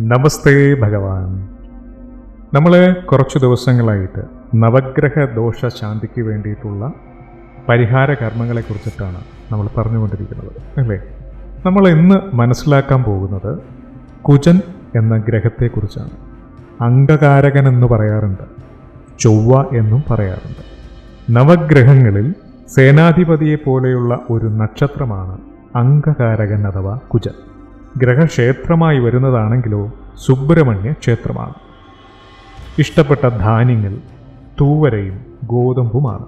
നമസ്തേ ഭഗവാൻ. നമ്മൾ കുറച്ച് ദിവസങ്ങളായിട്ട് നവഗ്രഹ ദോഷ ശാന്തിക്ക് വേണ്ടിയിട്ടുള്ള പരിഹാര കർമ്മങ്ങളെ കുറിച്ചിട്ടാണ് നമ്മൾ പറഞ്ഞുകൊണ്ടിരിക്കുന്നത് അല്ലേ? നമ്മൾ ഇന്ന് മനസ്സിലാക്കാൻ പോകുന്നത് കുജൻ എന്ന ഗ്രഹത്തെക്കുറിച്ചാണ് അംഗകാരകൻ എന്ന് പറയാറുണ്ട് ചൊവ്വ എന്നും പറയാറുണ്ട്. നവഗ്രഹങ്ങളിൽ സേനാധിപതിയെ പോലെയുള്ള ഒരു നക്ഷത്രമാണ് അംഗകാരകൻ അഥവാ കുജൻ. ഗ്രഹക്ഷേത്രമായി വരുന്നതാണെങ്കിലോ സുബ്രഹ്മണ്യ ക്ഷേത്രമാണ്. ഇഷ്ടപ്പെട്ട ധാന്യങ്ങൾ തൂവരയും ഗോതമ്പുമാണ്.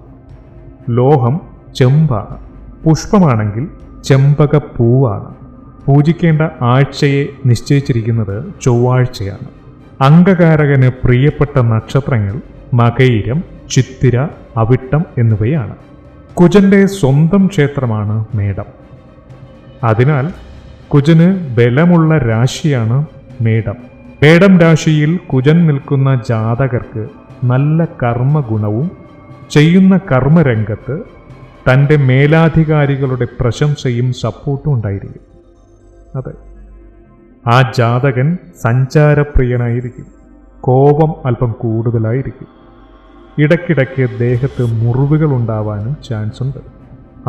ലോഹം ചെമ്പാണ്. പുഷ്പമാണെങ്കിൽ ചെമ്പകപ്പൂവാണ് പൂജിക്കേണ്ട ആഴ്ചയെ നിശ്ചയിച്ചിരിക്കുന്നത് ചൊവ്വാഴ്ചയാണ്. അംഗകാരകന് പ്രിയപ്പെട്ട നക്ഷത്രങ്ങൾ മകയിരം ചിത്തിര അവിട്ടം എന്നിവയാണ്. കുജന്റെ സ്വന്തം ക്ഷേത്രമാണ് മേടം. അതിനാൽ കുജന് ബലമുള്ള രാശിയാണ് മേടം. മേടം രാശിയിൽ കുജൻ നിൽക്കുന്ന ജാതകർക്ക് നല്ല കർമ്മഗുണവും ചെയ്യുന്ന കർമ്മരംഗത്ത് തന്റെ മേലാധികാരികളുടെ പ്രശംസയും സപ്പോർട്ടും ഉണ്ടായിരിക്കും. അതെ. ആ ജാതകൻ സഞ്ചാരപ്രിയനായിരിക്കും. കോപം അല്പം കൂടുതലായിരിക്കും. ഇടയ്ക്കിടയ്ക്ക് ദേഹത്ത് മുറിവുകൾ ഉണ്ടാവാനും ചാൻസ് ഉണ്ട്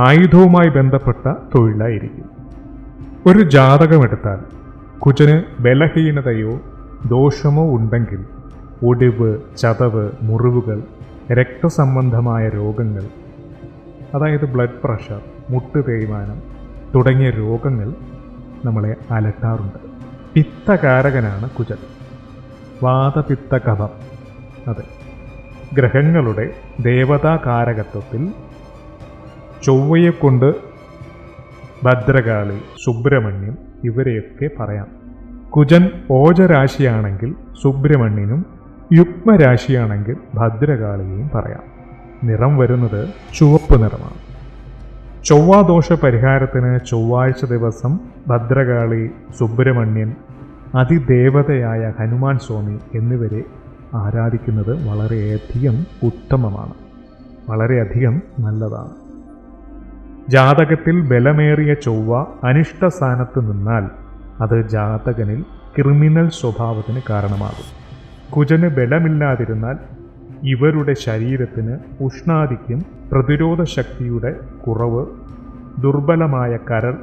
ആയുധവുമായി ബന്ധപ്പെട്ട തൊഴിലായിരിക്കും. ഒരു ജാതകമെടുത്താൽ കുജന് ബലഹീനതയോ ദോഷമോ ഉണ്ടെങ്കിൽ ഒടിവ് ചതവ് മുറിവുകൾ രക്തസംബന്ധമായ രോഗങ്ങൾ അതായത് ബ്ലഡ് പ്രഷർ മുട്ട് തേയ്മാനം തുടങ്ങിയ രോഗങ്ങൾ നമ്മളെ അലട്ടാറുണ്ട്. പിത്തകാരകനാണ് കുജൻ. വാതപിത്തകഥം അതെ. ഗ്രഹങ്ങളുടെ ദേവതാകാരകത്വത്തിൽ ചൊവ്വയെ കൊണ്ട് ഭദ്രകാളി സുബ്രഹ്മണ്യം ഇവരെയൊക്കെ പറയാം. കുജൻ ഓജരാശിയാണെങ്കിൽ സുബ്രഹ്മണ്യനും യുഗ്മരാശിയാണെങ്കിൽ ഭദ്രകാളിയെയും പറയാം. നിറം വരുന്നത് ചുവപ്പ് നിറമാണ്. ചൊവ്വാദോഷ പരിഹാരത്തിന് ചൊവ്വാഴ്ച ദിവസം ഭദ്രകാളി സുബ്രഹ്മണ്യൻ അതിദേവതയായ ഹനുമാൻ സ്വാമി എന്നിവരെ ആരാധിക്കുന്നത് വളരെയധികം ഉത്തമമാണ്. വളരെയധികം നല്ലതാണ്. ജാതകത്തിൽ ബലമേറിയ ചൊവ്വ അനിഷ്ട സ്ഥാനത്ത് നിന്നാൽ അത് ജാതകനിൽ ക്രിമിനൽ സ്വഭാവത്തിന് കാരണമാകും. കുജന് ബലമില്ലാതിരുന്നാൽ ഇവരുടെ ശരീരത്തിന് ഉഷ്ണാധിക്യം പ്രതിരോധ ശക്തിയുടെ കുറവ് ദുർബലമായ കരൾ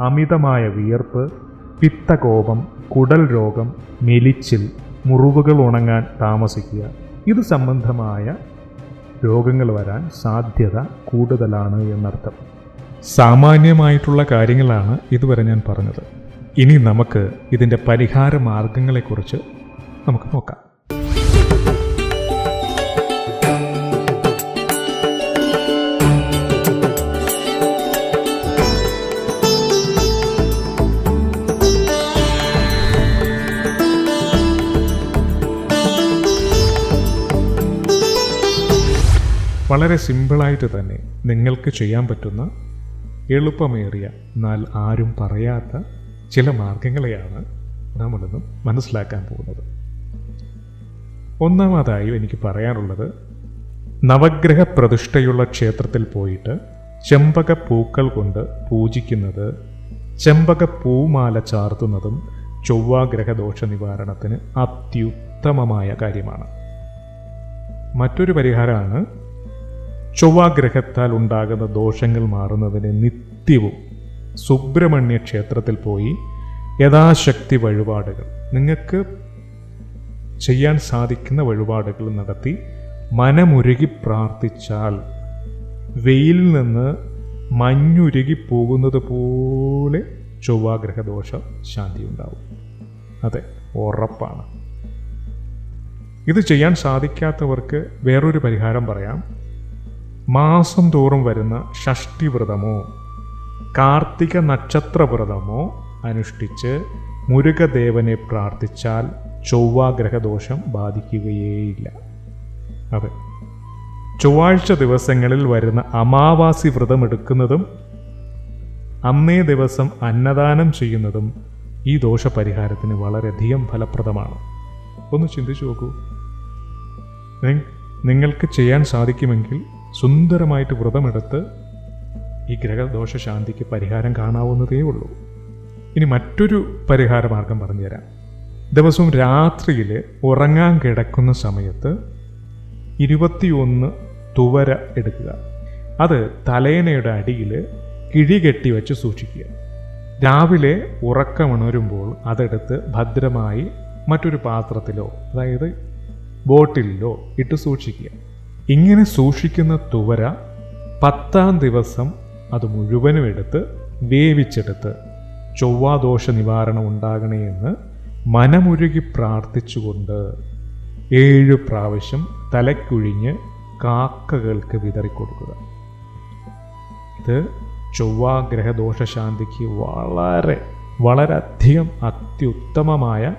അമിതമായ വിയർപ്പ് പിത്തകോപം കുടൽ രോഗം മെലിച്ചിൽ മുറിവുകൾ ഉണങ്ങാൻ താമസിക്കുക. ഇത് സംബന്ധമായ രോഗങ്ങൾ വരാൻ സാധ്യത കൂടുതലാണ് എന്നർത്ഥം. സാമാന്യമായിട്ടുള്ള കാര്യങ്ങളാണ് ഇതുവരെ ഞാൻ പറഞ്ഞത്. ഇനി നമുക്ക് ഇതിന്റെ പരിഹാര മാർഗങ്ങളെക്കുറിച്ച് നമുക്ക് നോക്കാം. വളരെ സിമ്പിളായിട്ട് തന്നെ നിങ്ങൾക്ക് ചെയ്യാൻ പറ്റുന്ന എളുപ്പമേറിയ എന്നാൽ ആരും പറയാത്ത ചില മാർഗങ്ങളെയാണ് നമ്മളിന്ന് മനസ്സിലാക്കാൻ പോകുന്നത്. ഒന്നാമതായി എനിക്ക് പറയാനുള്ളത് നവഗ്രഹ പ്രതിഷ്ഠയുള്ള ക്ഷേത്രത്തിൽ പോയിട്ട് ചെമ്പക പൂക്കൾ കൊണ്ട് പൂജിക്കുന്നത് ചെമ്പക പൂമാല ചാർത്തുന്നതും ചൊവ്വാഗ്രഹദോഷ നിവാരണത്തിന് അത്യുത്തമമായ കാര്യമാണ്. മറ്റൊരു പരിഹാരമാണ് ചൊവ്വാഗ്രഹത്താൽ ഉണ്ടാകുന്ന ദോഷങ്ങൾ മാറുന്നതിന് നിത്യവും സുബ്രഹ്മണ്യ ക്ഷേത്രത്തിൽ പോയി യഥാശക്തി വഴിപാടുകൾ. നിങ്ങൾക്ക് ചെയ്യാൻ സാധിക്കുന്ന വഴിപാടുകൾ നടത്തി മനമുരുകി പ്രാർത്ഥിച്ചാൽ വെയിലിൽ നിന്ന് മഞ്ഞുരുകി പോകുന്നത് പോലെ ചൊവ്വാഗ്രഹദോഷം ശാന്തി ഉണ്ടാവും അതെ ഉറപ്പാണ്. ഇത് ചെയ്യാൻ സാധിക്കാത്തവർക്ക് വേറൊരു പരിഹാരം പറയാം. മാസം തോറും വരുന്ന ഷഷ്ടിവ്രതമോ കാർത്തിക നക്ഷത്ര വ്രതമോ അനുഷ്ഠിച്ച് മുരുകദേവനെ പ്രാർത്ഥിച്ചാൽ ചൊവ്വാഗ്രഹദോഷം ബാധിക്കുകയേയില്ല. അതെ. ചൊവ്വാഴ്ച ദിവസങ്ങളിൽ വരുന്ന അമാവാസി വ്രതം എടുക്കുന്നതും അന്നേ ദിവസം അന്നദാനം ചെയ്യുന്നതും ഈ ദോഷപരിഹാരത്തിന് വളരെയധികം ഫലപ്രദമാണ്. ഒന്ന് ചിന്തിച്ചു നോക്കൂ. നിങ്ങൾക്ക് ചെയ്യാൻ സാധിക്കുമെങ്കിൽ സുന്ദരമായിട്ട് വ്രതമെടുത്ത് ഈ ഗ്രഹദോഷ ശാന്തിക്ക് പരിഹാരം കാണാവുന്നതേ ഉള്ളൂ. ഇനി മറ്റൊരു പരിഹാര മാർഗം പറഞ്ഞുതരാം. ദിവസവും രാത്രിയിൽ ഉറങ്ങാൻ കിടക്കുന്ന സമയത്ത് ഇരുപത്തിയൊന്ന് തുവര എടുക്കുക. അത് തലേനയുടെ അടിയിൽ കിഴി കെട്ടി വെച്ച് സൂക്ഷിക്കുക. രാവിലെ ഉറക്കമുണരുമ്പോൾ അതെടുത്ത് ഭദ്രമായി മറ്റൊരു പാത്രത്തിലോ അതായത് ബോട്ടിലോ ഇട്ട് സൂക്ഷിക്കുക. ഇങ്ങനെ സൂക്ഷിക്കുന്ന തുവര പത്താം ദിവസം അത് മുഴുവനും എടുത്ത് വേവിച്ചെടുത്ത് ചൊവ്വാദോഷ നിവാരണം ഉണ്ടാകണേ എന്ന് മനമുരുകി പ്രാർത്ഥിച്ചുകൊണ്ട് ഏഴ് പ്രാവശ്യം തലക്കുഴിഞ്ഞ് കാക്കകൾക്ക് വിതറിക്കൊടുക്കുക. ഇത് ചൊവ്വാഗ്രഹദോഷശാന്തിക്ക് വളരെ വളരെയധികം അത്യുത്തമമായ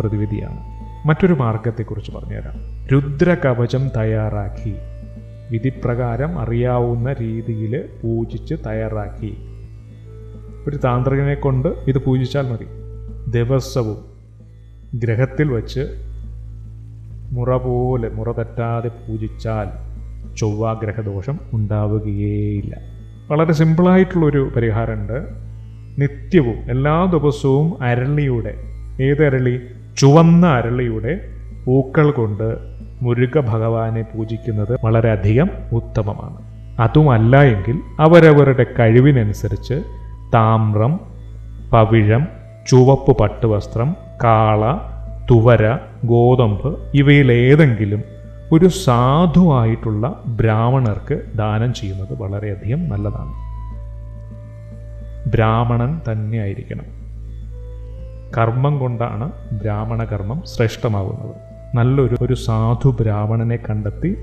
പ്രതിവിധിയാണ്. മറ്റൊരു മാർഗത്തെക്കുറിച്ച് പറഞ്ഞുതരാം. രുദ്രകവചം തയ്യാറാക്കി. വിധിപ്രകാരം അറിയാവുന്ന രീതിയിൽ പൂജിച്ച് തയ്യാറാക്കി. ഒരു താന്ത്രികനെ കൊണ്ട് ഇത് പൂജിച്ചാൽ മതി. ദിവസവും ഗ്രഹത്തിൽ വച്ച് മുറ പോലെ മുറ തെറ്റാതെ പൂജിച്ചാൽ ചൊവ്വാഗ്രഹദോഷം ഉണ്ടാവുകയേയില്ല. വളരെ സിമ്പിളായിട്ടുള്ളൊരു പരിഹാരമുണ്ട്. നിത്യവും എല്ലാ ദിവസവും അരളിയുടെ ഏത് അരളി? ചുവന്ന അരളിയുടെ പൂക്കൾ കൊണ്ട് മുരുക ഭഗവാനെ പൂജിക്കുന്നത് വളരെയധികം ഉത്തമമാണ്. അതുമല്ല എങ്കിൽ അവരവരുടെ കഴിവിനനുസരിച്ച് താമ്രം പവിഴം ചുവപ്പ് പട്ടുവസ്ത്രം കാള തുവര ഗോതമ്പ് ഇവയിലേതെങ്കിലും ഒരു സാധുവായിട്ടുള്ള ബ്രാഹ്മണർക്ക് ദാനം ചെയ്യുന്നത് വളരെയധികം നല്ലതാണ്. ബ്രാഹ്മണൻ തന്നെ ആയിരിക്കണം. കർമ്മം കൊണ്ടാണ് ബ്രാഹ്മണ കർമ്മം ശ്രേഷ്ഠമാകുന്നത്. നല്ലൊരു ഒരു സാധു ബ്രാഹ്മണനെ കണ്ടെത്തി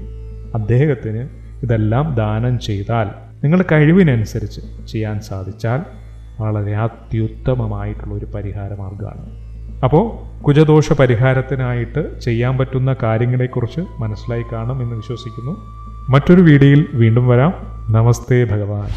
അദ്ദേഹത്തിന് ഇതെല്ലാം ദാനം ചെയ്താൽ നിങ്ങളുടെ കഴിവിനനുസരിച്ച് ചെയ്യാൻ സാധിച്ചാൽ വളരെ അത്യുത്തമമായിട്ടുള്ള ഒരു പരിഹാര മാർഗമാണ് അപ്പോൾ കുജദോഷ പരിഹാരത്തിനായിട്ട് ചെയ്യാൻ പറ്റുന്ന കാര്യങ്ങളെക്കുറിച്ച് മനസ്സിലായി കാണും എന്ന് വിശ്വസിക്കുന്നു. മറ്റൊരു വീഡിയോയിൽ വീണ്ടും വരാം. നമസ്തേ ഭഗവാൻ.